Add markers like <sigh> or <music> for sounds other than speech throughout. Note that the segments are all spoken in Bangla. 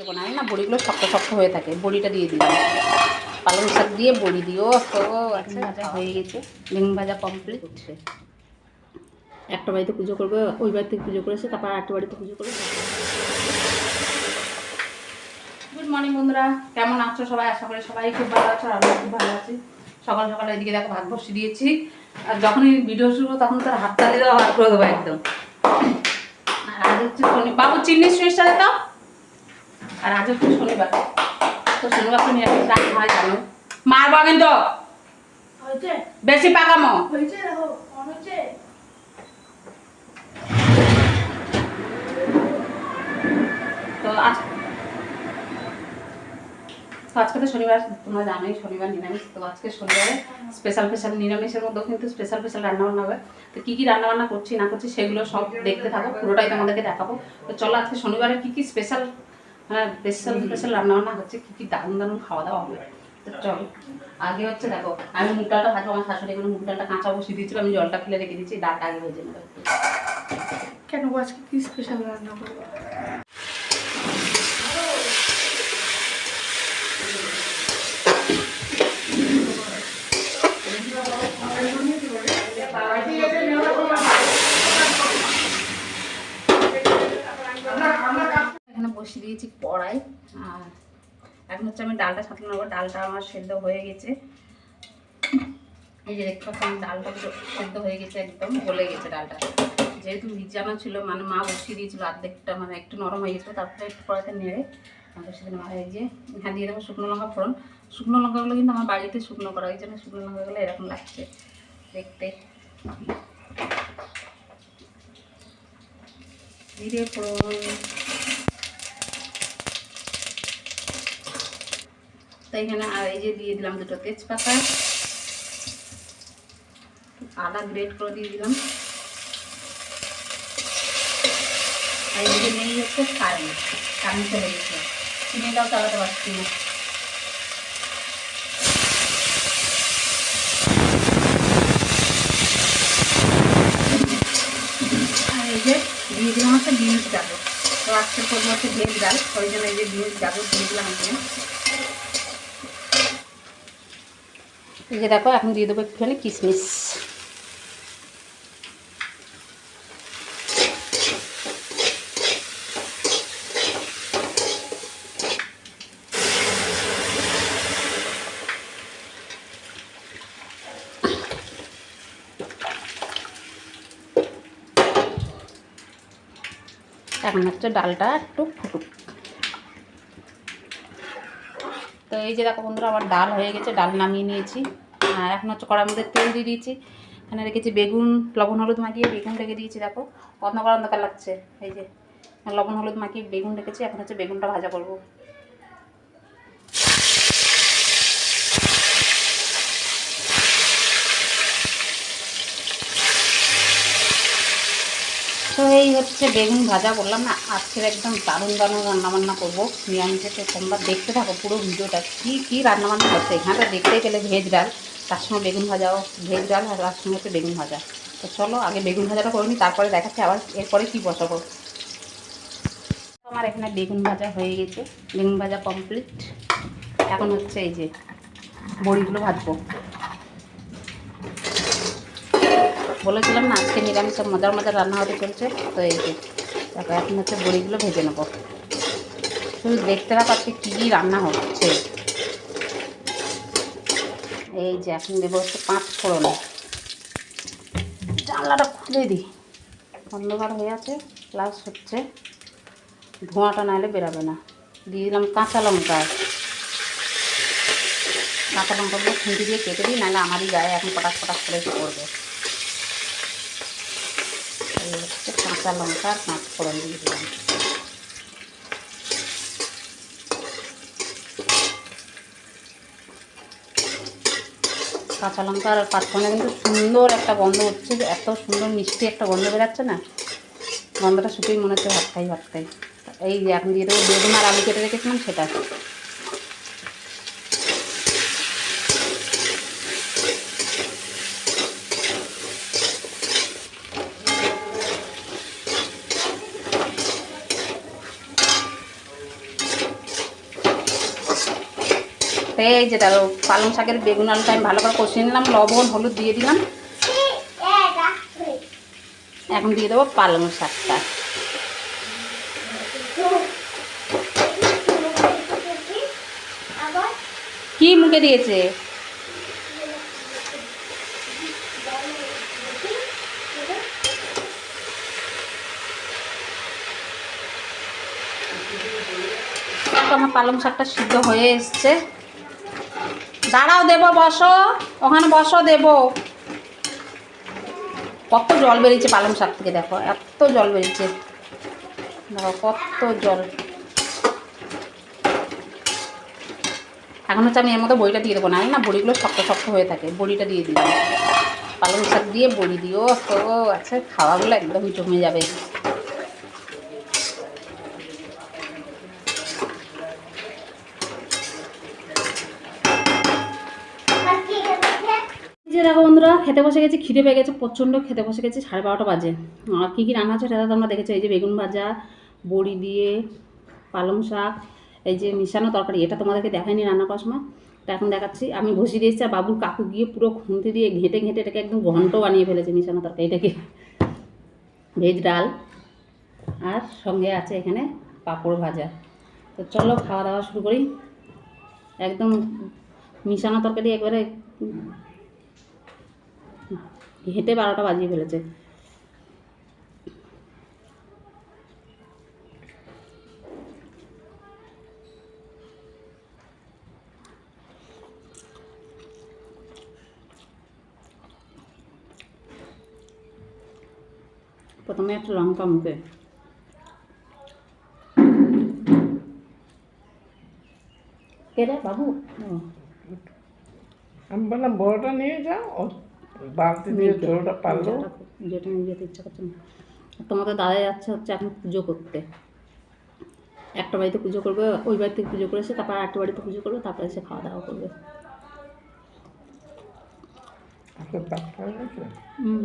দেবো। না না, বড়িগুলো শক্ত শক্ত হয়ে থাকে। বড়িটা দিয়ে দিলাম। পালং শাক দিয়ে বড়ি দিও। আচ্ছা হয়ে গেছে। বেগুন ভাজা কমপ্লিট একটা বাড়িতে পুজো করবে, ওই বাড়িতে পুজো করেছে, তারপর আরেকটা বাড়িতে পুজো করবে। গুড মর্নিং বন্ধুরা। কেমন আছো সবাই? আশা করি সবাই খুব ভালো আছো আর খুব ভালো আছি। সকাল সকাল এদিকে দেখো ভাত বসে দিয়েছি। আর যখনই ভিডিও শুরু তখন তার হাতটা দিয়ে দেওয়া করে দেবো একদম। আর হচ্ছে শনি বাবু চিনি সুইচটা দে তো আর আজ হচ্ছে শনিবার। তো শনিবার তো নিরামিষ হয় জানো? মারবো কিন্তু। বেশি পাকামো। তো আজ তো আজকে তো শনিবার তোমরা জানোই শনিবার নিরামিষ। তো আজকে শনিবারে স্পেশাল স্পেশাল নিরামিষের মধ্যেও কিন্তু স্পেশাল স্পেশাল রান্না বান্না হবে। তো কী কী রান্না বান্না করছি না করছি সেগুলো সব দেখতে থাকো। পুরোটাই তোমাদেরকে দেখাবো। তো চলো আজকে শনিবারে কী কী স্পেশাল হ্যাঁ স্পেশাল স্পেশাল রান্না বান্না হচ্ছে কী কী দারুণ দারুণ খাওয়া দাওয়া হবে। তো চলো আগে হচ্ছে দেখো আমি মুগ ডালটা ভাজবো আমার শাশুড়ি এখানে মুগ ডালটা কাঁচা বসিয়ে দিয়েছিল আমি জলটা ফেলে রেখে দিয়েছি ডালটা আগে ভেজে নেব কেন আজকে কি স্পেশাল রান্না করব এখানে বসিয়ে দিয়েছি কড়াই আর এখন হচ্ছে আমি ডালটা সাঁতলে নেব ডালটা আমার সেদ্ধ হয়ে গেছে। এই যে দেখতে পাচ্ছি আমার ডালটা সেদ্ধ হয়ে গেছে, একদম গলে গেছে ডালটা। যেহেতু ভিজানো ছিল মানে মা বসিয়ে দিয়েছিল অর্ধেকটা মানে একটু নরম হয়ে গেছিল তারপরে একটু কড়াইতে নেড়ে আমাদের সেদিন মা এই যে হ্যাঁ দিয়ে দেবো শুকনো লঙ্কা ফোড়ন। শুকনো লঙ্কাগুলো কিন্তু আমার বাড়িতে শুকনো করা ওই জন্য শুকনো লঙ্কাগুলো এরকম লাগছে দেখতে। জিরে ফোড়ন। তো এখানে আর এই যে দিয়ে দিলাম দুটো তেজপাতা। আদা গ্রেট করে দিয়ে দিলাম। আর এদিকে নেই হচ্ছে কারেন্ট কারেন্ট চলে গেছে চিনিটাও চালাতে পারছি না যে দিয়ে দিলাম হচ্ছে বিনস গাজর তো আজকে করব হচ্ছে ভেজ ডাল। ওই জন্য এই যে বিনস গাজর দিয়ে দিলাম এই যে দেখো এখন দিয়ে দেবো একটুখানি কিশমিশ। এখন হচ্ছে ডালটা একটু ফুটুক। তো এই যে দেখো বন্ধুরা, আমার ডাল হয়ে গেছে, ডাল নামিয়ে নিয়েছি। আর এখন হচ্ছে কড়ার মধ্যে তেল দিয়ে দিয়েছি। এখানে রেখেছি বেগুন, লবণ, হলুদ মাখিয়ে বেগুন রেখে দিয়েছি, দেখো। অন্ধকার অন্ধকার লাগছে, এই যে। লবণ, হলুদ মাখিয়ে বেগুন রেখেছি, এখন হচ্ছে বেগুনটা ভাজা করব। তো এই হচ্ছে বেগুন ভাজা বললাম না, আজকের একদম দারুণ দারুণ রান্নাবান্না করব। নিরামিষে তোমরা দেখতে থাকো পুরো ভিডিওটা, কী কী রান্নাবান্না হচ্ছে এখানে তো দেখতেই পেলে ভেজ ডাল, তার সঙ্গে বেগুন ভাজাও, ভেজ ডাল আর তার সঙ্গে হচ্ছে বেগুন ভাজা। তো চলো আগে বেগুন ভাজাটা করে নিই তারপরে দেখাচ্ছি আবার এরপরে কী বসাবো। আমার এখানে বেগুন ভাজা হয়ে গেছে, বেগুন ভাজা কমপ্লিট এখন হচ্ছে এই যে বড়িগুলো ভাজবো। বলেছিলাম না, আজকে নিরামিষ মজার মজার রান্না হতে চলছে। তো এই যে, দেখো, এখন হচ্ছে বড়িগুলো ভেজে নেব। শুধু দেখতে থাকো আজকে কী কী রান্না হচ্ছে। এই যে, এখন দেবো হচ্ছে পাঁচ ফোড়ন। জানলাটা খুলে দিই। অন্ধকার হয়ে আছে প্লাস হচ্ছে। ধোঁয়াটা নাহলে বেরাবে না। দিয়ে দিলাম কাঁচা লঙ্কা। কাঁচা লঙ্কাগুলো খুঁটি দিয়ে কেটে দিই, নাহলে আমারই গায়ে এখন পটাশ পটাশ করে পড়বে এই হচ্ছে কাঁচা লঙ্কা পাঁচ ফোড়ন দিয়ে দিলাম। কাঁচা লঙ্কা আর পাঁচ ফোড়নে কিন্তু সুন্দর একটা গন্ধ হচ্ছে এত সুন্দর মিষ্টি একটা গন্ধ বেরাচ্ছে না। গন্ধটা শুধুই মনে হচ্ছে ভাত খাই ভাত খাই। এই এখন দিয়ে বেগুন আর আলু কেটে রেখেছিলাম, সেটা। এই যে পালং শাকের বেগুন আলুটা আমি ভালো করে কষিয়ে নিলাম, লবণ, হলুদ দিয়ে দিলাম। এখন দিয়ে দেবো পালং শাকটা। কি মুখে দিয়েছে? আমার পালং শাকটা সিদ্ধ হয়ে এসছে। দাঁড়াও দেবো, বসো। ওখানে বসো, দেবো। কত জল বেরিয়েছে পালং শাক থেকে, দেখো। এত জল বেরিয়েছে। দেখো, কত জল। এখন হচ্ছে আমি এর মতো বড়িটা দিয়ে দেবো। না না বড়িগুলো শক্ত শক্ত হয়ে থাকে। বড়িটা দিয়ে দিলাম। পালং শাক দিয়ে বড়ি দিও। তো আচ্ছা খাওয়াগুলো একদম জমে যাবে এই যে দেখো বন্ধুরা খেতে বসে গেছি, খিদে পেয়ে গেছে, প্রচণ্ড খেতে বসে গেছি, সাড়ে বারোটা বাজে। আর কী কী রান্না হচ্ছে সেটা তোমরা দেখেছ, এই যে বেগুন ভাজা, বড়ি দিয়ে, পালং শাক, এই যে মিশানো তরকারি, এটা তোমাদেরকে দেখায়নি রান্না করার সময়। তো এখন দেখাচ্ছি, আমি বসিয়ে দিয়েছি আর বাবুর কাকু গিয়ে পুরো খুন্তি দিয়ে ঘেঁটে ঘেঁটে এটাকে একদম ঘন্ট বানিয়ে ফেলেছে মিশানো তরকারি এটাকে। ভেজ ডাল, আর সঙ্গে আছে এখানে পাঁপড় ভাজা। তো চলো খাওয়া দাওয়া শুরু করি। একদম মিশানো তরকারি একবারে হেঁটে বারোটা বাজিয়ে ফেলেছে। প্রথমে একটা লঙ্কা মুখে। বাবু? আমি বললাম বড়টা নিয়ে যাও বালতি দিয়ে ছোটটা পারল। যেটা নিয়ে যেতে ইচ্ছা করছে না। তোমাদের দাদা যাচ্ছে হচ্ছে এখন পুজো করতে। একটা বাড়িতে পুজো করবে ওই বাড়িতে পুজো করেছে তারপর একটা বাড়িতে পুজো করবে তারপরে এসে খাওয়া দাওয়া করবে। হুম।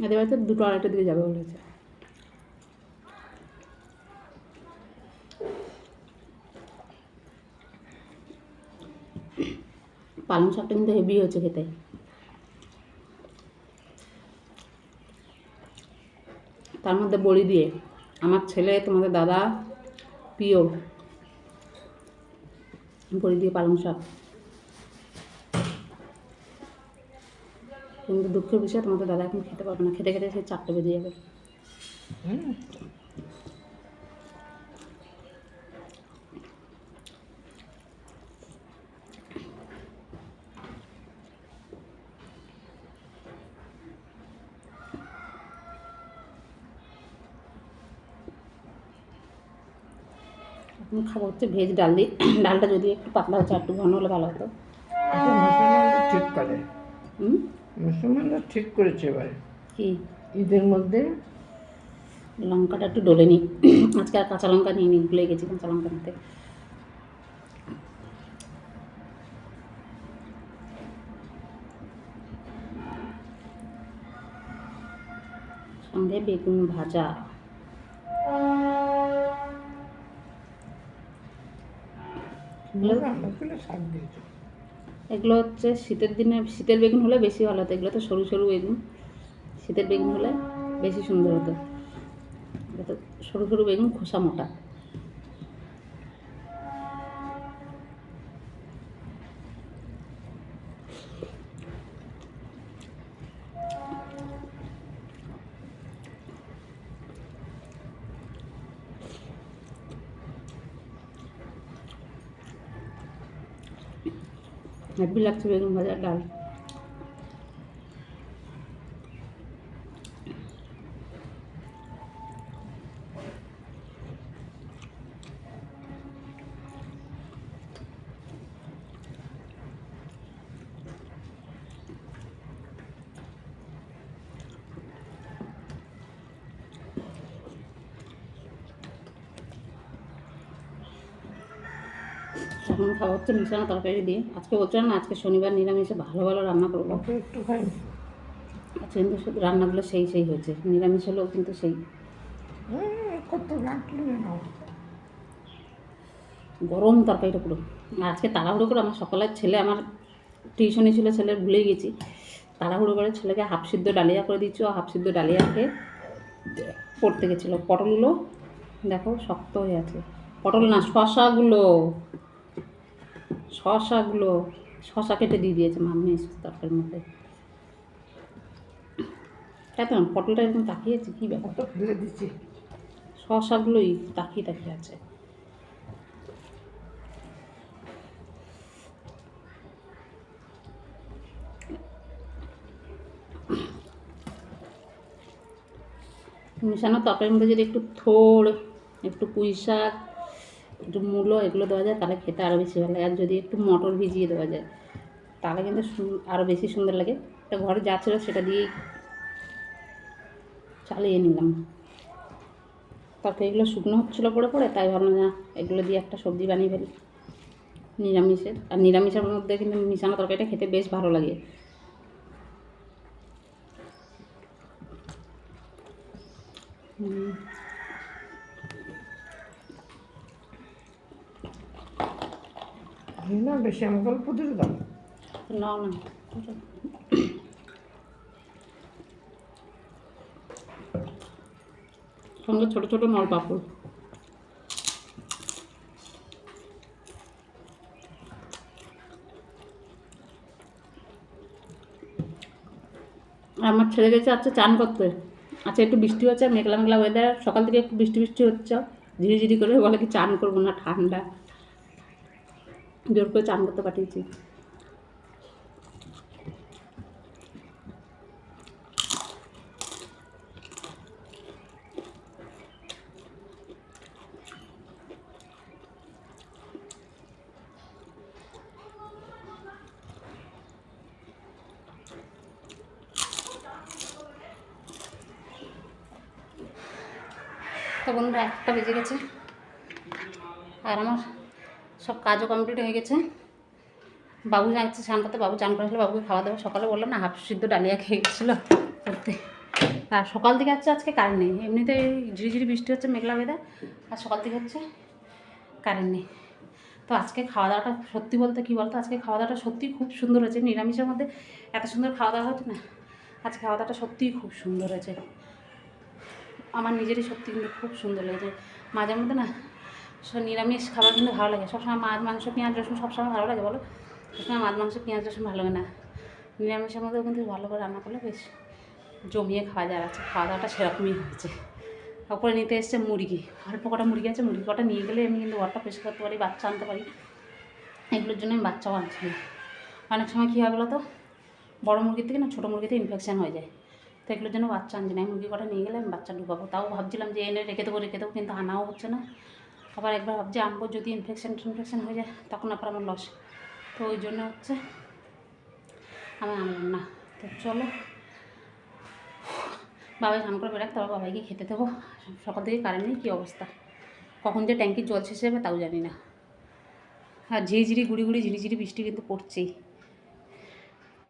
এদের বাড়িতে দুটো আড়াইটার দিকে যাবে বলেছে। পালং শাকটা কিন্তু হেভি হয়েছে খেতে। তার মধ্যে বড়ি দিয়ে, আমার ছেলে, তোমাদের দাদা, প্রিয়, বড়ি দিয়ে পালং শাক। কিন্তু দুঃখের বিষয়, তোমাদের দাদা এখন খেতে পারবে না, খেতে খেতে সে চারটে বেজে যাবে। খাব হচ্ছে ভেজ ডাল দিয়ে। <clears throat> ডালটা যদি একটু পাতলা হচ্ছে একটু ঘন হলে ভালো হতো। ঠিক করে। মুসলমানরা ঠিক করেছে এবারে। কি? ঈদের মধ্যে? লঙ্কাটা একটু ডলে নিই। <clears throat> আজকে আর কাঁচা লঙ্কা নিয়ে নিই ভুলে গেছি কাঁচা লঙ্কা নিতে। সঙ্গে বেগুন ভাজা। এগুলো হচ্ছে শীতের দিনে শীতের বেগুন হলে বেশি ভালো হতো। এগুলো তো সরু সরু বেগুন। শীতের বেগুন হলে বেশি সুন্দর হতো। সরু সরু বেগুন খোসা মোটা। হেভি লাগছে বেগুন ভাজার এখন খাওয়া হচ্ছে মিশানো তরকারি দিয়ে। আজকে বলছিলাম না আজকে শনিবার নিরামিষে ভালো ভালো রান্না করব। একটু খাই। আজকে কিন্তু রান্নাগুলো সেই সেই হয়েছে। নিরামিষ হলেও কিন্তু সেই। গরম তরকারিটা পুরো। আর আজকে তাড়াহুড়ো করে আমার সকালের ছেলে আমার টিউশনি ছিল ছেলে ভুলেই গেছি। তাড়াহুড়ো করে ছেলেকে হাফ সিদ্ধ ডালিয়া করে দিচ্ছি ও হাফ সিদ্ধ ডালিয়া খেয়ে পড়তে গেছিল। পটলগুলো দেখো শক্ত হয়ে আছে। পটল না শশাগুলো শশাগুলো শশা কেটে দিয়ে দিয়েছে মাম্মি তরকারির মধ্যে। তাই তো পটলটা এরকম তাকিয়েছে কী ব্যাপার? দিচ্ছি। শশাগুলোই তাকিয়ে তাকিয়ে আছে। মিশানো তরকারির মধ্যে যদি একটু থোড় একটু পুঁই শাক একটু মূলো এগুলো দেওয়া যায় তাহলে খেতে আরও বেশি ভালো লাগে। আর যদি একটু মটর ভিজিয়ে দেওয়া যায় তাহলে কিন্তু আরও বেশি সুন্দর লাগে। এটা ঘরে যা ছিল সেটা দিয়েই চালিয়ে নিলাম। তারপরে এগুলো শুকনো হচ্ছিল পড়ে পড়ে তাই ভাবলাম না এগুলো দিয়ে একটা সবজি বানিয়ে ফেলি। নিরামিষের। আর নিরামিষের মধ্যে কিন্তু মিশানো তরকারিটা খেতে বেশ ভালো লাগে। হুম, না, বেশি আমাকে অল্প দিতে দাও না সঙ্গে ছোটো ছোটো নল পাপড়। আমার ছেলে গেছে আচ্ছা চান করতে। আচ্ছা একটু বৃষ্টি হচ্ছে, মেঘলা মেঘলা ওয়েদার সকাল থেকে একটু বৃষ্টি বৃষ্টি হচ্ছে। ঝিরিঝিরি করে বলে কি চান করব না, ঠান্ডা। জোর করে চান করতে পাঠিয়েছি। তো বন্ধুরা একটা বেজে গেছে। আর আমার সব কাজও কমপ্লিট হয়ে গেছে। বাবু যাচ্ছে, স্নান করতে। বাবু চান করেছিল, বাবুকে খাওয়া দাওয়া সকালে বললাম, না, হাফ সিদ্ধ ডালিয়া খেয়ে গেছিল করতে। আর সকাল থেকে হচ্ছে আজকে কারেন্ট নেই। এমনিতে ঝিরিঝিরি বৃষ্টি হচ্ছে, মেঘলা বেদা আর সকাল থেকে হচ্ছে কারেন্ট নেই। তো আজকে খাওয়া দাওয়াটা সত্যি বলতে কী বলতো? আজকে খাওয়া দাওয়াটা সত্যি খুব সুন্দর হয়েছে। নিরামিষের মধ্যে এত সুন্দর খাওয়া দাওয়া হচ্ছে না। আজকে খাওয়া দাওয়াটা সত্যিই খুব সুন্দর হয়েছে। আমার নিজেরই সত্যি কিন্তু খুব সুন্দর লেগেছে। মাঝে মধ্যে না নিরামিষ খাবার কিন্তু ভালো লাগে। সবসময় মাছ, মাংস, পেঁয়াজ, রসুন সবসময় ভালো লাগে বলো? সবসময় মাছ, মাংস, পেঁয়াজ, রসুন ভালো লাগে না। নিরামিষের মধ্যেও কিন্তু ভালো করে রান্না করলে বেশ জমিয়ে খাওয়া যায় আছে। খাওয়া দাওয়াটা সেরকমই হয়েছে। তারপরে নিতে এসছে মুরগি। অল্প কটা মুরগি আছে? মুরগি কটা নিয়ে গেলে আমি কিন্তু ঘরটা পরিষ্কার করতে পারি, বাচ্চা আনতে পারি। এগুলোর জন্য আমি বাচ্চাও আনছি না। অনেক সময় কী হয় বলো তো? বড়ো মুরগির থেকে না ছোটো মুরগিতে ইনফেকশান হয়ে যায়। তো এগুলোর জন্য বাচ্চা আনছি না। মুরগি কটা নিয়ে গেলে আমি বাচ্চা ঢুকাবো। তাও ভাবছিলাম যে এনে রেখে দেবো রেখে দেবো, কিন্তু আনাও হচ্ছে না। আবার একবার ভাবছি আনব যদি ইনফেকশান টিনফেকশান হয়ে যায়, তখন আবার আমার লস তো ওই জন্য হচ্ছে আমি আনলাম না। তো চলো। বাবাই স্নান করে বেরাক তারপর বাবাইকে খেতে দেবো। সকাল থেকে কারেন্ট নেই, কী অবস্থা? কখন যে ট্যাঙ্কির জল শেষ হবে তাও জানি না। আর ঝিরিঝিরি গুড়ি গুড়ি ঝিরিঝিরি বৃষ্টি কিন্তু পড়ছেই।